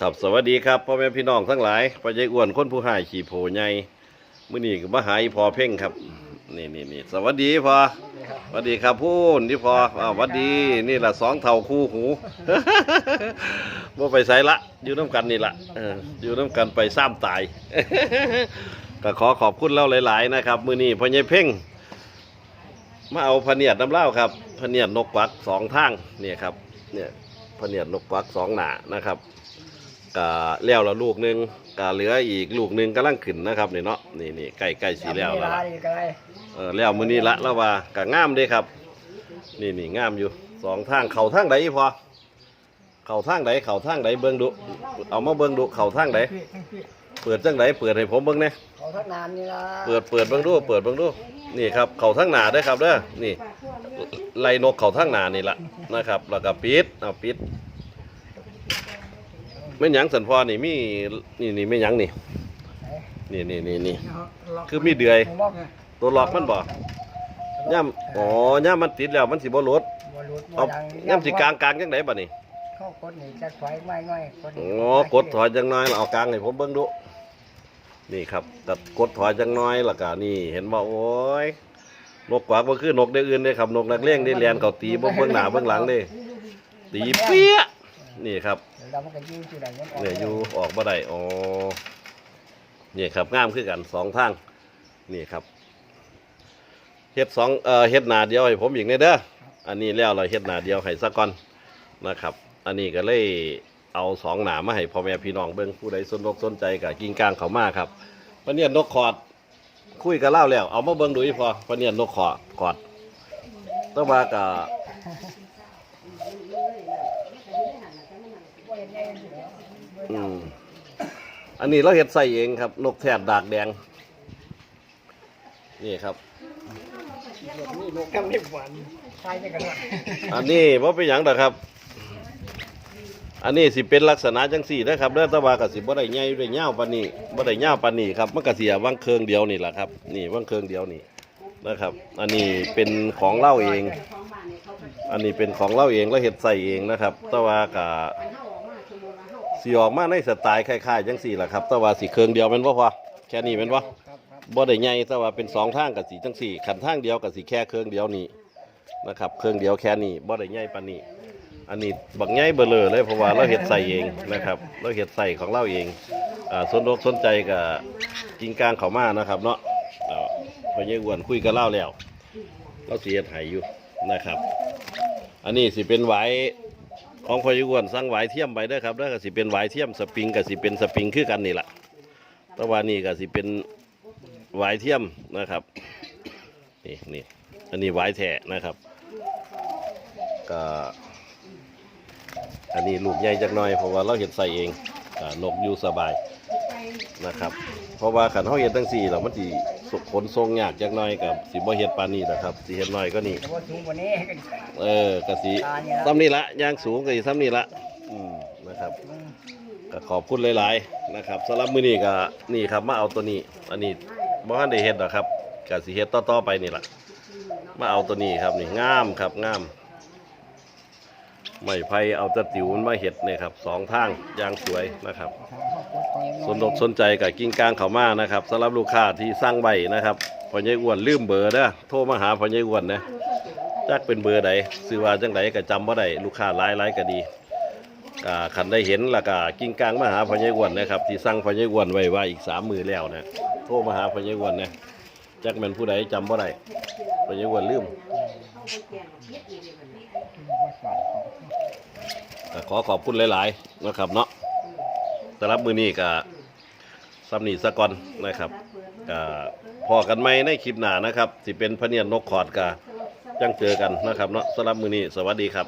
ครับสวัสดีครับพ่อแม่พี่น้องทั้งหลายพ่อใหญ่อ้วนคนผู้หายขี่โผใหญ่มื้อนี้ก็มาหาอีพอเพ่งครับ นี่นี่นี่สวัสดีพอสวัสดีครับพูนที่พออ้าวสวัสดีนี่ละสองเท่าคู่หูบ่ไปไสละอยู่น้ำกันนี่ละเอออยู่น้ำกันไปซ้ำตาย ก็ขอขอบคุณเล่าหลาย ๆ นะครับมื้อนี้พ่อใหญ่เพ่ง มาเอาพะเนียดน้ำเล่าครับพะเนียดนกกวักสองทางเนี่ยครับเนี่ยพะเนียดนกกวักสองหนานะครับ กะแล้วละลูกหนึ่งกะเหลืออีกลูกหนึ่งกำลังขึ้นนะครับนี่เนาะนี่นี่ใกล้ใกล้สีแล้วเวแล้วลาล่ะดีก็ได้เออแล้วมื้อนี้ละแล้วว่ากะงามเด้ครับ นี่นี่งามอยู่สองทางเข่าทางใดพอเข่าทางใดเข่าทางใดเบิ่งดู เอามาเบิ่งดูเข่าทางใดพี่ทั้งพี่เปิดจังใดเปิดให้ผมเบิ่งแหน่ขอทักนานนี่ละเปิดเปิดเบิ่งดู เปิดเบิ่งดูนี่ครับเข่าทางหน้าเด้อครับเด้อนี่ไล่นกเข่าทางหน้านี่ละนะครับ แล้วก็ปิดเอาปิด แม่นหยังสันพอนี่มีนี่นี่แม่นหยังนี่ นี่นี่นี่นี่ คือมีเดือย ล็อกไงตัวล็อกมันบ่ย่ำอ๋อย่ำมันติดแล้วมันสิบ่หลุดบ่หลุดเอาบ่ดังย่ำสิกลางกลางจังไดบัดนี้เข้ากดนี่จะถอยไม่ง่อยกดอ๋นี่อกดถอยจังน้อยแล้วเอากลางให้ผมเบิ่งดู นี่ครับตัดกดถอยจังน้อยแล้วก็นี่ เห็นบ่โอ้ยนกกวักบ่คือนกได้อื่นเด้ครับนกนักเลี้ยงได้เรียนเขาตีบ่เบิ่งหน้าเบิ่งหลังเด้ตีเปี้ย นี่ครับเดี๋ยวเรามันก็ยิงที่ไหนมันออกเนี่ยอยู่ออกบ่ได้อ๋อนี่ครับงามคือกันสองทางนี่ครับเฮ็ดสองเอ่อเฮ็ดหนาเดียวให้ผมอีกเนี่ยเด้ออันนี้แล้วเราเฮ็ดหนาเดียวให้ซะก่อนนะครับ อันนี้ก็เลยเอาสองหนามาให้พ่อแม่พี่น้องเบิ่งผู้ใดสนอกสนใจกับกิ่งกลางเขามาครับปะเนี่ยนกขอดคุยกันเล่าแล้ว เอามาเบิ่งดูอีพอปะเนี่ยนกขอดขอดต้องมากับ อืมอันนี้เราเฮ็ดใส่เองครับนกแทดดากแดง นี่ครับนี่ลูกกำลังหวานตายจะกันละอันนี้ว่าเป็นหยังนะครับ อันนี้สิเป็นลักษณะจังสี่นะครับเด้อแตะวากับสิบ่ได้ใหญ่ด้วยยาวปานนี้บ่ได้ยาวปานนี้ครับมันก็เสียวังเคืองเดียวนี่แหละครับ นี่วังเคืองเดียวนี่ นะครับ อันนี้เป็นของเล่าเอง อันนี้เป็นของเล่าเองแล้วเฮ็ดใส่เองนะครับ แตะวากับสีออกมาในสไตล์คล้ายๆจังสี่แหละครับ แตะวาสีเคืองเดียวแม่นบ่พอแค่นี้แม่นบ่ครับครับบ่ได้ใหญ่แต่ว่าเป็นสองทางกับสีจังสี่ขันทางเดียวกับสีแค่เครื่องเดียวนี่นะครับเครื่องเดียวแค่นี้บ่ได้ใหญ่ปานนี้อันนี้บักใหญ่เบลอเลยเพราะว่าเราเฮ็ดใส่เองนะครับ เราเฮ็ดใส่ของเราเองอ่าสนอกสนใจกับกิงกลางเขามานะครับ เนาะ พอเยอ้วนคุยกับเล่าแล้วเราสิเฮ็ดให้อยู่นะครับ อันนี้สิเป็นไหวของพอเยอ้วนสั่งไหวเทียมไปเด้ครับแล้วก็สิเป็นไหวเทียมสปริงกับสิเป็นสปริงคือกันนี่แหละต่ว่านี่ก็สิเป็นหวเทียมนะครับนี่นี่อันนี้หวแท้นะครับก็อันนี้ลูกใหญ่จักหน่อยเพราะว่าเราเห็ดใส่เองนกอยู่สบายนะครับ เพราะว่าขันเขาเห็ดตั้งสี่เรามัน สิขนทรงยากจักหน่อยกับสิบ่เห็ดปานนี้นะครับสิเห็ดน้อยก็นี่แต่ว่าสูงกว่านี้ก็เออกะสิซ้ำนี่ละย่างสูงกะสิซ้ำนี่ละอืมนะครับก็ขอบคุณหลาย ๆ นะครับสำหรับมื้อนี้ก็นี่ครับมาเอาตัวนี้ อันนี้บ่ทันได้เฮ็ดหรอกครับก็สิเฮ็ดต่อๆไปนี่ล่ะมาเอาตัวนี้ครับนี่งามครับงาม ไม้ไผ่เอาตะติ๋วมันมาเฮ็ดนี่ครับสองทางอย่างสวยนะครับสนอกสนใจกับกิ้งกลางเขามานะครับสำหรับลูกค้าที่สร้างใบนะครับพ่อใหญ่อ้วนลืมเบอร์เด้อโทรมาหาพ่อใหญ่อ้วนนะจักเป็นเบอร์ใดซื้อว่าจังไดก็จำบ่ได้ลูกค้าหลายๆก็ดีก็ขันได้เห็นและก็กิ้งกลางมาหาพญายอ้วนนะครับ ที่สั่งพญายอ้วนไว้ว่าอีกสามมือแล้วนะโทรมาหาพญายอ้วนนะจักแม่นผู้ใดจำบ่ได้พญายอ้วนลืมก็ ขอขอบคุณหลายๆนะครับเนาะสำหรับมือนี้กับซัมนี่สะกอนนะครับก็พอกันไหมในคลิปหน้านะครับที่เป็นพะเนียนนกขอดกับจังเจอกันนะครับเนาะสำหรับมือนี้สวัสดีครับ